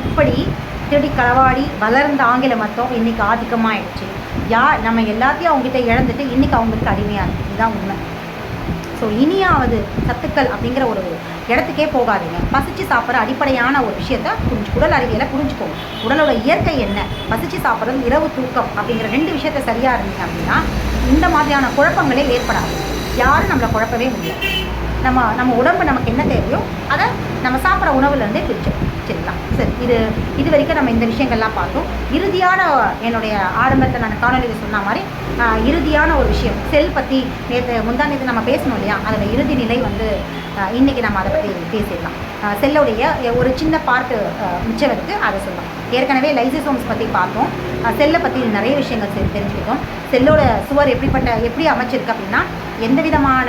இப்படி திருடி களவாடி வளர்ந்த ஆங்கில மத்தம் இன்னைக்கு ஆதிக்கமாகிடுச்சு யார் நம்ம எல்லாத்தையும் அவங்ககிட்ட இழந்துட்டு இன்னைக்கு அவங்களுக்கு அடிமையாக இருக்குது இதுதான் உண்மை. ஸோ இனியாவது சத்துக்கள் அப்படிங்கிற ஒரு இடத்துக்கே போகாதீங்க. பசிச்சு சாப்பிட்ற அடிப்படையான ஒரு விஷயத்த புரிஞ்சு உடல் அறிவியலை புரிஞ்சுக்கோங்க உடலோட இயற்கை என்ன? பசிச்சு சாப்பிட்றது இரவு தூக்கம் அப்படிங்கிற ரெண்டு விஷயத்த சரியாக இருந்தீங்க அப்படின்னா இந்த மாதிரியான குழப்பங்களே ஏற்படாது. யாரும் நம்மளை குழப்பவே முடியாது. நம்ம நம்ம உடம்பு நமக்கு என்ன தேவையோ அதை நம்ம சாப்பிட்ற உணவுலேருந்தே பிரிச்சுக்கணும் சரிங்களா சரி இது இது வரைக்கும் நம்ம இந்த விஷயங்கள்லாம் பார்த்தோம். இறுதியான என்னுடைய ஆரம்பத்தில் நான் காணொலியில் சொன்ன மாதிரி இறுதியான ஒரு விஷயம் செல் பற்றி நேற்று முந்தா நேற்று நம்ம பேசணும் இல்லையா? அதோட இறுதி நிலை வந்து இன்றைக்கி இன்னைக்கு நம்ம அதை பற்றி பேசிடலாம். செல்லுடைய ஒரு சின்ன பார்ட்டு மிச்சம் இருக்குது அதை சொல்லலாம். ஏற்கனவே லைசிசோம்ஸ் பற்றி பார்த்தோம். செல்லை பற்றி நிறைய விஷயங்கள் தெரிஞ்சுக்கிட்டோம். செல்லோட சுவர் எப்படிப்பட்ட எப்படி அமைச்சிருக்கு அப்படின்னா எந்த விதமான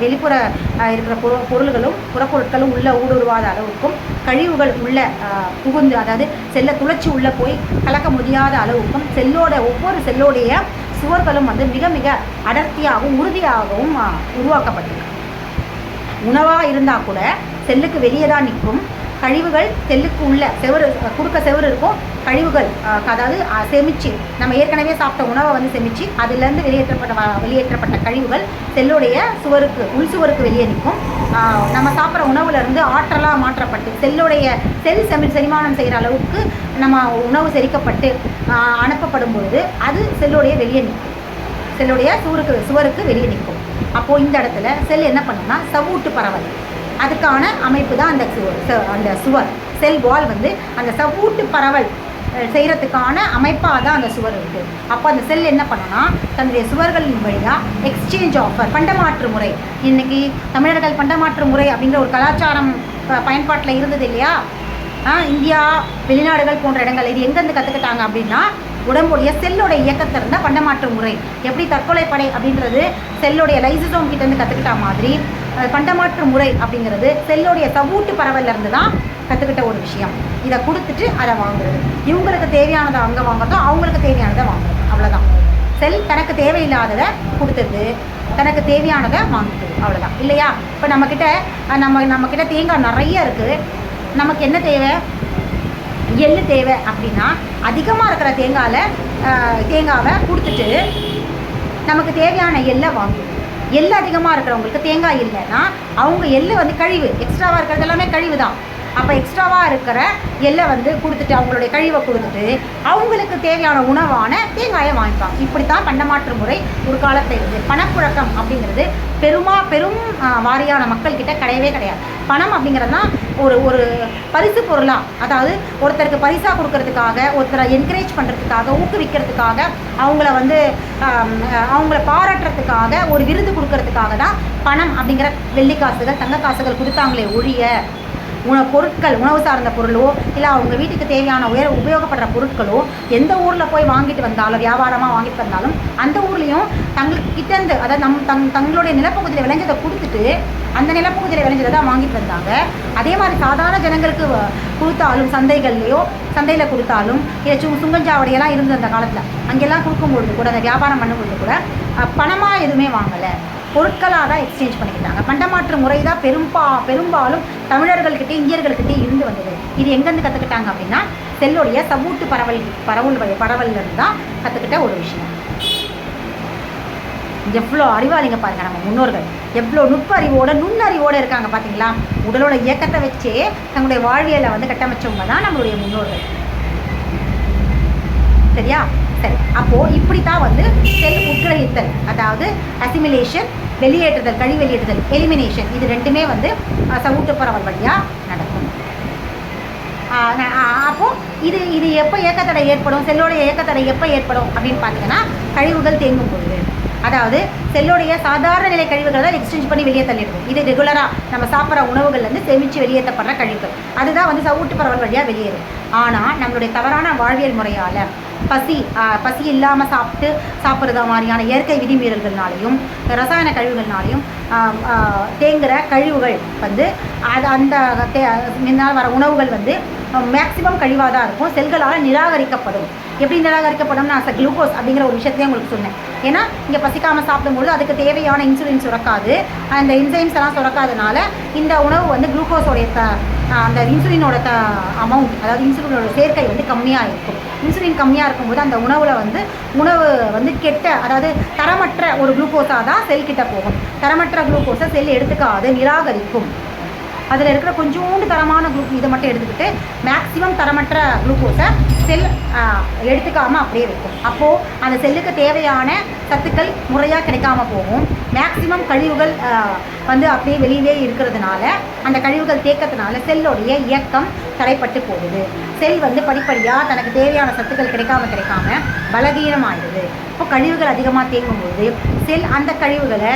வெளிப்புற இருக்கிற பொரு பொருள்களும் புறப்பொருட்களும் உள்ள ஊடுருவாத அளவுக்கும் கழிவுகள் உள்ள புகுந்து அதாவது செல்லை துளைச்சி உள்ளே போய் கலக்க முடியாத அளவுக்கும் செல்லோட ஒவ்வொரு செல்லோடைய சுவர்களும் வந்து மிக மிக அடர்த்தியாகவும் உறுதியாகவும் உருவாக்கப்பட்டிருக்கு. உணவாக இருந்தால் கூட செல்லுக்கு வெளியே தான் நிற்கும். கழிவுகள் செல்லுக்கு உள்ள செவரு குறுக்க செவரு இருக்கும். கழிவுகள் அதாவது செமிச்சு நம்ம ஏற்கனவே சாப்பிட்ட உணவை வந்து செமிச்சு அதுலேருந்து வெளியேற்றப்பட்ட வெளியேற்றப்பட்ட கழிவுகள் செல்லுடைய சுவருக்கு உள் சுவருக்கு வெளியே நிற்கும். நம்ம சாப்பிட்ற உணவுலேருந்து ஆற்றலாக மாற்றப்பட்டு செல்லுடைய செல் செமி செரிமானம் செய்கிற அளவுக்கு நம்ம உணவு செரிக்கப்பட்டு அனுப்பப்படும்போது அனுப்பப்படும் பொழுது அது செல்லுடைய வெளியே நிற்கும். செல்லுடைய சுவருக்கு சுவருக்கு வெளியே நிற்கும். அப்போது இந்த இடத்துல செல் என்ன பண்ணும்னா சவூட்டு பரவல். அதுக்கான அமைப்பு தான் அந்த சுவர் ச- அந்த சுவர். செல் வால் வந்து அந்த சவூட்டு பரவல் செய்கிறதுக்கான அமைப்பாக தான் அந்த சுவர் இருக்குது அப்போ அந்த செல் என்ன பண்ணனா தன்னுடைய சுவர்களின் வழியாக எக்ஸ்சேஞ்ச் ஆஃபர் பண்டமாற்று முறை. இன்னைக்கு தமிழர்கள் பண்டமாற்று முறை அப்படிங்கிற ஒரு கலாச்சாரம் பயன்பாட்டில் இருந்தது இல்லையா? இந்தியா வெளிநாடுகள் போன்ற இடங்கள் இது எங்கேருந்து கற்றுக்கிட்டாங்க அப்படின்னா உடம்புடைய செல்லோட இயக்கத்தை இருந்தால் பண்டமாற்று முறை. எப்படி தற்கொலை படை அப்படின்றது செல்லுடைய லைசிசோம் கிட்டேருந்து கற்றுக்கிட்ட மாதிரி பண்டமாற்று முறை அப்படிங்கிறது செல்லுடைய சவூட்டு பரவல்ல தான் கற்றுக்கிட்ட ஒரு விஷயம். இதை கொடுத்துட்டு அதை வாங்குறது. இவங்களுக்கு தேவையானதை அங்கே வாங்குறதோ அவங்களுக்கு தேவையானதை வாங்குறது. அவ்வளோதான் செல் தனக்கு தேவையில்லாததை கொடுத்துருது தனக்கு தேவையானதை வாங்கிக்குது அவ்வளோதான் இல்லையா? இப்போ நம்மக்கிட்ட நம்ம நம்மக்கிட்ட தேங்காய் நிறைய இருக்குது நமக்கு என்ன தேவை? எள்ளு தேவை அப்படின்னா அதிகமாக இருக்கிற தேங்காயில் தேங்காவை கொடுத்துட்டு நமக்கு தேவையான எள்ளை வாங்கும். எள்ளு அதிகமாக இருக்கிறவங்களுக்கு தேங்காய் இல்லைன்னா அவங்க எள்ளு வந்து கழிவு எக்ஸ்ட்ராவாக இருக்கிறது எல்லாமே கழிவு தான் அப்போ எக்ஸ்ட்ராவாக இருக்கிற எல்லை வந்து கொடுத்துட்டு அவங்களுடைய கழிவை கொடுத்துட்டு அவங்களுக்கு தேவையான உணவான தேங்காயை வாங்கிப்பாங்க. இப்படி தான் பண்டமாற்று முறை ஒரு காலத்தை இருந்தது. பணப்புழக்கம் அப்படிங்கிறது பெருமா பெரும் வாரியான மக்கள்கிட்ட கிடையவே கிடையாது. பணம் அப்படிங்கிறது தான் ஒரு ஒரு பரிசு பொருளாக அதாவது ஒருத்தருக்கு பரிசாக கொடுக்கறதுக்காக ஒருத்தரை என்கரேஜ் பண்ணுறதுக்காக ஊக்குவிக்கிறதுக்காக அவங்கள வந்து அவங்கள பாராட்டுறதுக்காக ஒரு விருது கொடுக்கறதுக்காக தான் பணம் அப்படிங்கிற வெள்ளி காசுகள் தங்க காசுகள் கொடுத்தாங்களே ஒழிய உண பொருட்கள் உணவு சார்ந்த பொருளோ இல்லை அவங்க வீட்டுக்கு தேவையான உயர உபயோகப்படுற பொருட்களோ எந்த ஊரில் போய் வாங்கிட்டு வந்தாலும் வியாபாரமாக வாங்கிட்டு வந்தாலும் அந்த ஊர்லேயும் தங்களுக்கு கிட்டேருந்து அதாவது நம் தங் தங்களுடைய நிலப்பகுதியில் விளைஞ்சதை கொடுத்துட்டு அந்த நிலப்பகுதியில் விளைஞ்சதை தான் வாங்கிட்டு வந்தாங்க. அதே மாதிரி சாதாரண ஜனங்களுக்கு கொடுத்தாலும் சந்தைகள்லையோ சந்தையில் கொடுத்தாலும் இல்லை சு சுங்கஞ்சாவடியெல்லாம் இருந்தது அந்த காலத்தில் அங்கெல்லாம் கொடுக்கும்பொழுது கூட அந்த வியாபாரம் பண்ணும்பொழுது கூட பணமாக எதுவுமே வாங்கலை. பொருட்களாக தான் எக்ஸ்சேஞ்ச் பண்ணிக்கிட்டாங்க. பண்டமாற்று முறை தான் பெரும்பா பெரும்பாலும் தமிழர்கள்கிட்டே இந்தியர்கள்கிட்டே இருந்து வந்தது. இது எங்கேருந்து கற்றுக்கிட்டாங்க அப்படின்னா செல்லுடைய சவூட்டு பரவல் பரவல் பரவல்லேருந்து இருந்து தான் கற்றுக்கிட்ட ஒரு விஷயம். எவ்வளோ அறிவாளிங்க பாருங்கள் நம்ம முன்னோர்கள். எவ்வளோ நுட்பறிவோடு நுண்ணறிவோடு இருக்காங்க பார்த்தீங்களா உடலோட இயக்கத்தை வச்சே தங்களுடைய வாழ்வியலை வந்து கட்டமைச்சவங்க தான் நம்மளுடைய முன்னோர்கள். சரியா? சரி. அப்போது இப்படி தான் வந்து செல் உட்கிரகித்தல் அதாவது அசிமிலேஷன் வெளியேற்றுதல் கழி வெளியேற்றுதல் எலிமினேஷன் இது ரெண்டுமே வந்து அஹ், வழியாக நடக்கும். அப்போது இது இது எப்போ ஏக்கத்தடை ஏற்படும்? செல்லோடைய ஏக்கத்தடை எப்போ ஏற்படும்? அப்படின்னு பார்த்தீங்கன்னா கழிவுகள் தேங்கும் பொழுது. அதாவது செல்லுடைய சாதாரண நிலை கழிவுகளை தான் எக்ஸ்சேஞ்ச் பண்ணி வெளியே தள்ளிடுவோம். இது ரெகுலராக நம்ம சாப்பிட்ற உணவுகள்லேருந்து சேமித்து வெளியேற்றப்படுற கழிவுகள். அதுதான் வந்து சவுட்டு பரவல் வழியாக வெளியேறும். ஆனால் நம்மளுடைய தவறான வாழ்வியல் முறையால் பசி பசி இல்லாமல் சாப்பிட்டு சாப்பிட்றது மாதிரியான இயற்கை விதிமீறல்கள்னாலையும் ரசாயன கழிவுகள்னாலையும் தேங்குகிற கழிவுகள் வந்து அது அந்த தே முன்னால் வர உணவுகள் வந்து மேக்சிமம் கழிவாக தான் இருக்கும். செல்களால் நிராகரிக்கப்படும். எப்படி நிராகரிக்கப்படும் நான் குளுக்கோஸ் அப்படிங்கிற ஒரு விஷயத்தையும் உங்களுக்கு சொன்னேன். ஏன்னா இங்கே பசிக்காமல் சாப்பிடும்போது அதுக்கு தேவையான இன்சுலின் சுரக்காது. அந்த இன்சைம்ஸ் எல்லாம் சுரக்காதனால இந்த உணவு வந்து குளுக்கோஸோடைய த அந்த இன்சுலினோட த அமௌண்ட் அதாவது இன்சுலினோட சேர்க்கை வந்து கம்மியாக இருக்கும். இன்சுலின் கம்மியாக இருக்கும்போது அந்த உணவில் வந்து உணவு வந்து கெட்ட அதாவது தரமற்ற ஒரு குளுக்கோஸாக தான் செல் கிட்ட போகும். தரமற்ற குளுக்கோஸை செல் எடுத்துக்காது நிராகரிக்கும். அதில் இருக்கிற கொஞ்சோண்டு தரமான குளுக் இதை மட்டும் எடுத்துக்கிட்டு மேக்ஸிமம் தரமற்ற குளுக்கோஸை செல் எடுத்துக்காமல் அப்படியே வைக்கும். அப்போது அந்த செல்லுக்கு தேவையான சத்துக்கள் முறையாக கிடைக்காம போகும். மேக்சிமம் கழிவுகள் வந்து அப்படியே வெளியிலே இருக்கிறதுனால அந்த கழிவுகள் தேக்கத்தினால செல்லுடைய இயக்கம் தடைப்பட்டு போகுது. செல் வந்து படிப்படியாக தனக்கு தேவையான சத்துக்கள் கிடைக்காம கிடைக்காம பலகீனமாயிடுது. இப்போ கழிவுகள் அதிகமாக தேங்கும்போது செல் அந்த கழிவுகளை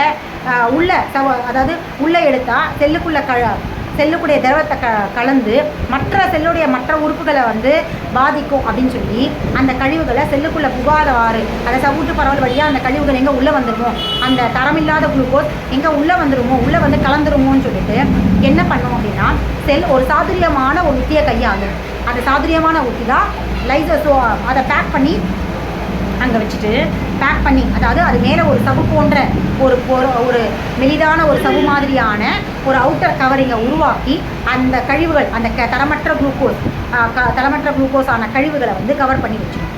உள்ள சவ அதாவது உள்ளே எடுத்தால் செல்லுக்குள்ள க செல்லுக்குடைய திரவத்தை க கலந்து மற்ற செல்லுடைய மற்ற உறுப்புகளை வந்து பாதிக்கும் அப்படின்னு சொல்லி அந்த கழிவுகளை செல்லுக்குள்ளே புகாதவாறு அதை சவுட்டு பரவல் வழியாக அந்த கழிவுகள் எங்கே உள்ளே வந்துடுமோ அந்த தரமில்லாத குளுக்கோஸ் எங்கே உள்ளே வந்துடுமோ உள்ளே வந்து கலந்துருமோன்னு சொல்லிட்டு என்ன பண்ணும் அப்படின்னா செல் ஒரு சாதுரியமான ஒரு உத்தியை கையாளும். அந்த சாதுரியமான உத்தி தான் லைசஸோ அதை பேக் பண்ணி அங்கே வச்சுட்டு பேக் பண்ணி அதாவது அது மேலே ஒரு சவு போன்ற ஒரு ஒரு ஒரு மெலிதான ஒரு சவு மாதிரியான ஒரு அவுட்டர் கவரிங்கை உருவாக்கி அந்த கழிவுகள் அந்த க தரமற்ற குளுக்கோஸ் க தரமற்ற குளுக்கோஸ் ஆன கழிவுகளை வந்து கவர் பண்ணி வச்சிடும்.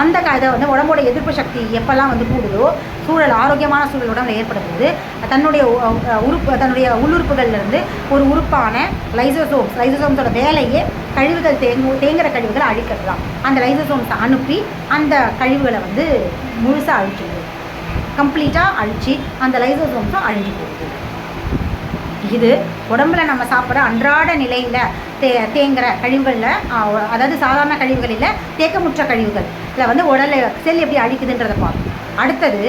அந்த க இதை வந்து உடம்போட எதிர்ப்பு சக்தி எப்போல்லாம் வந்து கூடுதோ சூழல் ஆரோக்கியமான சூழல் உடம்புல ஏற்படும்போது தன்னுடைய உறுப்பு தன்னுடைய உள்ளுறுப்புகள்லேருந்து ஒரு உறுப்பான லைசோசோம்ஸ் லைசோசோம்ஸோட வேலையே கழிவுகள் தேங்கு தேங்குற கழிவுகளை அழிக்கிறது தான் அந்த லைசோசோம்ஸை அனுப்பி அந்த கழிவுகளை வந்து முழுசாக அழிச்சிடுது. கம்ப்ளீட்டாக அழிச்சு அந்த லைசோசோம்ஸும் அழிஞ்சு போகுது. இது உடம்புல நம்ம சாப்பிட்ற அன்றாட நிலையில் தே தேங்குற கழிவுகளில் அதாவது சாதாரண கழிவுகளில் தேக்கமுற்ற கழிவுகள். இதில் வந்து உடலை செல் எப்படி அழிக்குதுன்றதை பார்ப்போம். அடுத்தது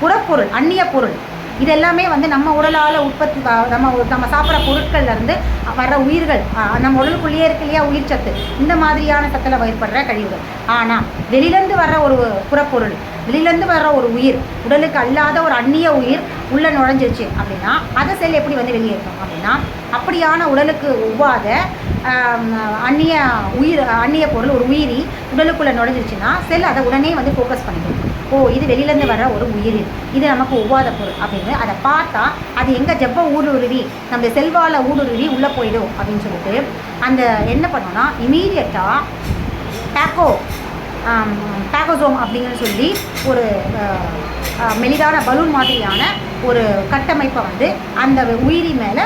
புறப்பொருள் அந்நிய பொருள். இது எல்லாமே வந்து நம்ம உடலால் உற்பத்தி நம்ம நம்ம சாப்பிட்ற பொருட்கள்லேருந்து வர்ற உயிர்கள் நம்ம உடலுக்குள்ளேயே இருக்கு இல்லையா உயிர் சத்து. இந்த மாதிரியான சத்தில் ஏற்படுற கழிவுகள். ஆனால் வெளியிலேருந்து வர்ற ஒரு புறப்பொருள் வெளியிலேருந்து வர்ற ஒரு உயிர் உடலுக்கு அல்லாத ஒரு அந்நிய உயிர் உள்ளே நுழைஞ்சிருச்சு அப்படின்னா அதை செல் எப்படி வந்து வெளியேற்றும் அப்படின்னா அப்படியான உடலுக்கு ஒவ்வாத அந்நிய உயிர் அந்நிய பொருள் ஒரு உயிரி உடலுக்குள்ளே நுழைஞ்சிருச்சுன்னா செல் அதை உடனே வந்து ஃபோக்கஸ் பண்ணிடும் ஓ இது வெளியிலேருந்து வர ஒரு உயிரின் இது நமக்கு ஒவ்வாத பொருள் அப்படின்னு அதை பார்த்தா அது எங்கே ஜெப்ப ஊடுருவி நம்ம செல்வால ஊடுருவி உள்ளே போயிடும் அப்படின்னு சொல்லிட்டு அந்த என்ன பண்ணோன்னா இமீடியட்டாக பேக்கோ பேக்கோசோம் அப்படின்னு சொல்லி ஒரு மெலிதான பலூன் மாதிரியான ஒரு கட்டமைப்பை வந்து அந்த உயிரி மேலே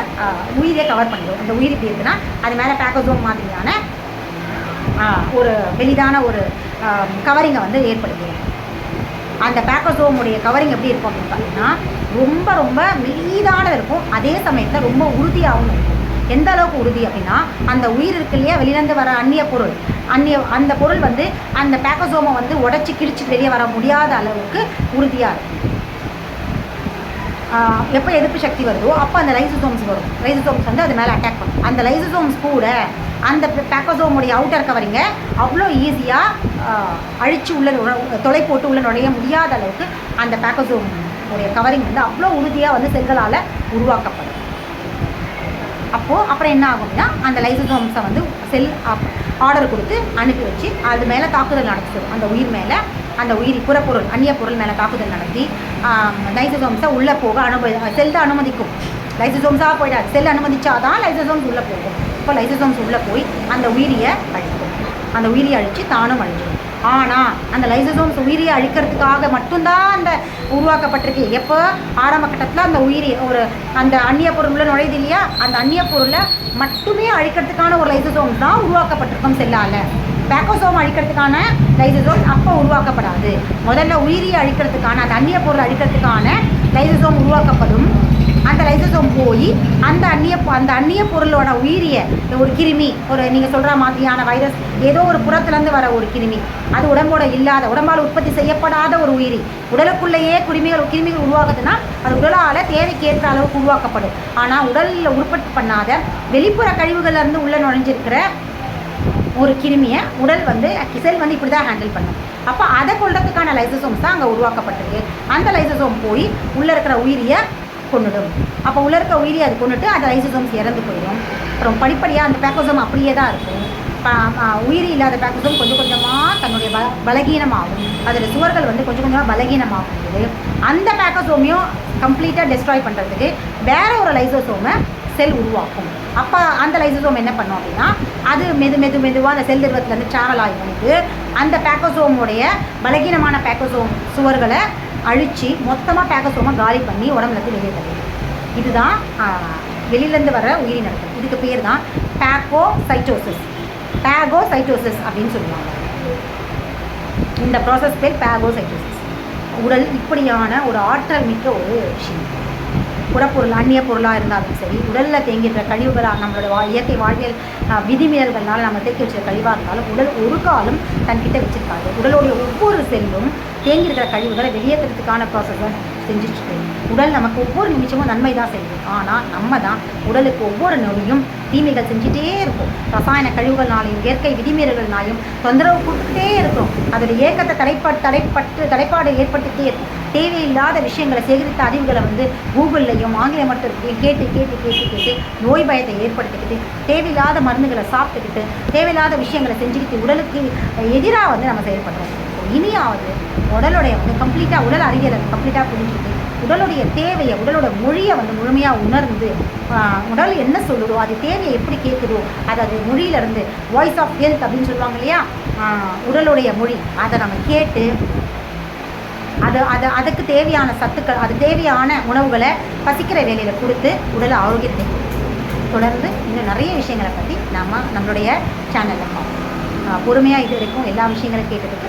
உயிரியை கவர் பண்ணிடும். அந்த உயிரி எப்படி இருக்குன்னா அது மேலே பேக்கோசோம் மாதிரியான ஒரு மெலிதான ஒரு கவரிங்கை வந்து ஏற்படுத்திடும் அந்த பேக்கோசோமுடைய கவரிங் எப்படி இருக்கும் அப்படின்னு பார்த்தீங்கன்னா ரொம்ப ரொம்ப மெலிதானது இருக்கும். அதே சமயத்தில் ரொம்ப உறுதியாகவும் இருக்கும். எந்த அளவுக்கு உறுதி அப்படின்னா அந்த உயிர் இருக்கு இல்லையா? வெளியிலேருந்து வர அந்நிய பொருள். அந்நிய அந்த பொருள் வந்து அந்த பேக்கோசோமை வந்து உடச்சி கிழிச்சு வெளியே வர முடியாத அளவுக்கு உறுதியாக இருக்கும். எப்போ எதிர்ப்பு சக்தி வருதோ அப்போ அந்த லைசோசோம்ஸ் வரும். லைசோசோம்ஸ் வந்து அது மேலே அட்டாக் பண்ணும். அந்த லைசோசோம்ஸ் கூட அந்த பேக்கோசோமுடைய அவுட்டர் கவரிங்கை அவ்வளோ ஈஸியாக அழித்து உள்ள தொலை போட்டு உள்ள நுழைய முடியாத அளவுக்கு அந்த பேக்கோசோம் உடைய கவரிங் வந்து அவ்வளோ உறுதியாக வந்து செல்களால் உருவாக்கப்படும். அப்போது அப்புறம் என்ன ஆகும் அப்படின்னா அந்த லைசோசோம்ஸை வந்து செல் ஆர்டர் கொடுத்து அனுப்பி வச்சு அது மேலே தாக்குதல் நடத்திடும் அந்த உயிர் மேலே அந்த உயிரி புறப்பொருள் அந்நிய பொருள் மேலே தாக்குதல் நடத்தி லைசோசோம்ஸை உள்ளே போக அனுமதி செல் தான் அனுமதிக்கும். லைசோசோம்ஸாக போயிடாது. செல் அனுமதிச்சாதான் லைசோசோம்ஸ் உள்ளே போகும். இப்போ லைசோசோம்ஸ் உள்ளே போய் அந்த உயிரியை அழிக்கும். அந்த உயிரியை அழித்து தானும் அழிஞ்சிடும் ஆனால் அந்த லைசோசோம்ஸ் உயிரியை அழிக்கிறதுக்காக மட்டும்தான் அந்த உருவாக்கப்பட்டிருக்கு. எப்போ? ஆரம்ப கட்டத்தில் அந்த உயிரி ஒரு அந்த அந்நிய பொருள் நுழையுது இல்லையா? அந்த அந்நிய பொருளை மட்டுமே அழிக்கிறதுக்கான ஒரு லைசோசோம்ஸ் தான் உருவாக்கப்பட்டிருக்கும் செல்லால் பேக்கோசோம் அழிக்கிறதுக்கான லைசோசோம் அப்போ உருவாக்கப்படாது. முதல்ல உயிரியை அழிக்கிறதுக்கான அந்த அந்நிய பொருள் அழிக்கிறதுக்கான லைசோசோம் உருவாக்கப்படும். அந்த லைசோசோம் போய் அந்த அந்நிய அந்த அந்நிய பொருளோட உயிரிய ஒரு கிருமி ஒரு நீங்கள் சொல்கிற மாதிரியான வைரஸ் ஏதோ ஒரு புறத்துலேருந்து வர ஒரு கிருமி. அது உடம்போட இல்லாத உடம்பால் உற்பத்தி செய்யப்படாத ஒரு உயிரி. உடலுக்குள்ளேயே கிருமிகள் கிருமிகள் உருவாகுதுன்னா அது உடலால் தேவைக்கேற்ற அளவுக்கு உருவாக்கப்படும். ஆனால் உடலில் உற்பத்தி பண்ணாத வெளிப்புற கழிவுகள்லேருந்து உள்ளே நுழைஞ்சிருக்கிற ஒரு கிருமியை உடல் வந்து செல் வந்து இப்படி தான் ஹேண்டில் பண்ணும். அப்போ அதை கொள்றதுக்கான லைசோசோம்ஸ் தான் அங்கே உருவாக்கப்பட்டிருக்கு. அந்த லைசோசோம் போய் உள்ளே இருக்கிற உயிரியை கொன்னுடும். அப்போ உள்ளே இருக்க உயிரி அது கொண்டுட்டு அந்த லைசோசோம்ஸ் இறந்து போயிடும். அப்புறம் படிப்படியாக அந்த பேக்கோசோம் அப்படியே தான் இருக்கும். உயிரி இல்லாத பேக்கோசோம் கொஞ்சம் கொஞ்சமாக தன்னுடைய பல பலகீனமாகும். அதில் சுவர்கள் வந்து கொஞ்சம் கொஞ்சமாக பலகீனமாகும் அந்த பேக்கோசோமையும் கம்ப்ளீட்டாக டெஸ்ட்ராய் பண்ணுறதுக்கு வேற ஒரு லைசோசோமை செல் உருவாக்கும். அப்போ அந்த லைசோசோம் என்ன பண்ணும் அப்படின்னா அது மெது மெது மெதுவாக அந்த செல் திரவத்துலேருந்து ட்ராவல் ஆகி வந்து அந்த பேக்கோசோமுடைய பலகீனமான பேக்கோசோம் சுவர்களை அழித்து மொத்தமாக பேக்கோசோமை காலி பண்ணி உடம்புலேருந்து வெளியே தருது இதுதான் வெளியிலேருந்து வர உயிரினங்கள் இதுக்கு பேர் தான் பேக்கோசைட்டோசிஸ் பேகோசைட்டோசிஸ் அப்படின்னு சொல்லுவாங்க. இந்த ப்ராசஸ் பேர் பேகோசைட்டோசிஸ் உடல் இப்படியான ஒரு ஆற்றல் மிக்க ஒரு விஷயம். புறப்பொருள் அந்நிய பொருளாக இருந்தாலும் சரி உடலில் தேங்கின்ற கழிவுகளாக நம்மளோட வா இயற்கை வாழ்வியல் ஆஹ், விதிமீறல்கள்னால நம்ம தேக்கி வச்ச கழிவாக இருந்தாலும் உடல் ஒரு காலம் தன்கிட்ட வச்சிருக்காது. உடலுடைய ஒவ்வொரு செல்லும் தேங்கியிருக்கிற கழிவுகளை வெளியேற்றுறதுக்கான ப்ராசஸை செஞ்சுட்டு உடல் நமக்கு ஒவ்வொரு நிமிஷமும் நன்மை தான் செய்யுது. ஆனால் நம்ம தான் உடலுக்கு ஒவ்வொரு நொடியும் தீமைகள் செஞ்சுட்டே இருக்கும். ரசாயன கழிவுகள்னாலையும் இயற்கை விதிமீறல்கள்னாலையும் தொந்தரவு கொடுத்துட்டே இருக்கும் அதோட இயக்கத்தை தடைப்பட்டு தடைப்பட்டு தடைப்பாடு ஏற்பட்டுட்டே இருக்கும் தேவையில்லாத விஷயங்களை சேகரித்த அறிவுகளை வந்து கூகுள்லையும் ஆங்கில மட்டும் கேட்டு கேட்டு கேட்டு கேட்டு நோய் பயத்தை ஏற்படுத்திக்கிட்டு தேவையில்லாத மருந்துகளை சாப்பிட்டுக்கிட்டு தேவையில்லாத விஷயங்களை செஞ்சுக்கிட்டு உடலுக்கு எதிராக வந்து நம்ம செயல்படுறோம். இனியாவது உடலுடைய வந்து கம்ப்ளீட்டாக உடல் அறிவியலை கம்ப்ளீட்டாக புரிஞ்சுக்கிட்டு உடலுடைய தேவையை உடலோட மொழியை வந்து முழுமையாக உணர்ந்து உடல் என்ன சொல்லுதோ அது தேவையை எப்படி கேட்குதோ அது அது மொழியிலேருந்து வாய்ஸ் ஆஃப் ஹெல்த் அப்படின்னு சொல்லுவாங்க இல்லையா? உடலுடைய மொழி. அதை நம்ம கேட்டு அது அது அதுக்கு தேவையான சத்துக்கள் அது தேவையான உணவுகளை பசிக்கிற வேலையில் கொடுத்து உடல் ஆரோக்கியத்தை தொடர்ந்து இன்னும் நிறைய விஷயங்களை பற்றி நம்ம நம்மளுடைய சேனலில் பார்ப்போம். பொறுமையாக இது வரைக்கும் எல்லா விஷயங்களும் கேட்டதுக்கு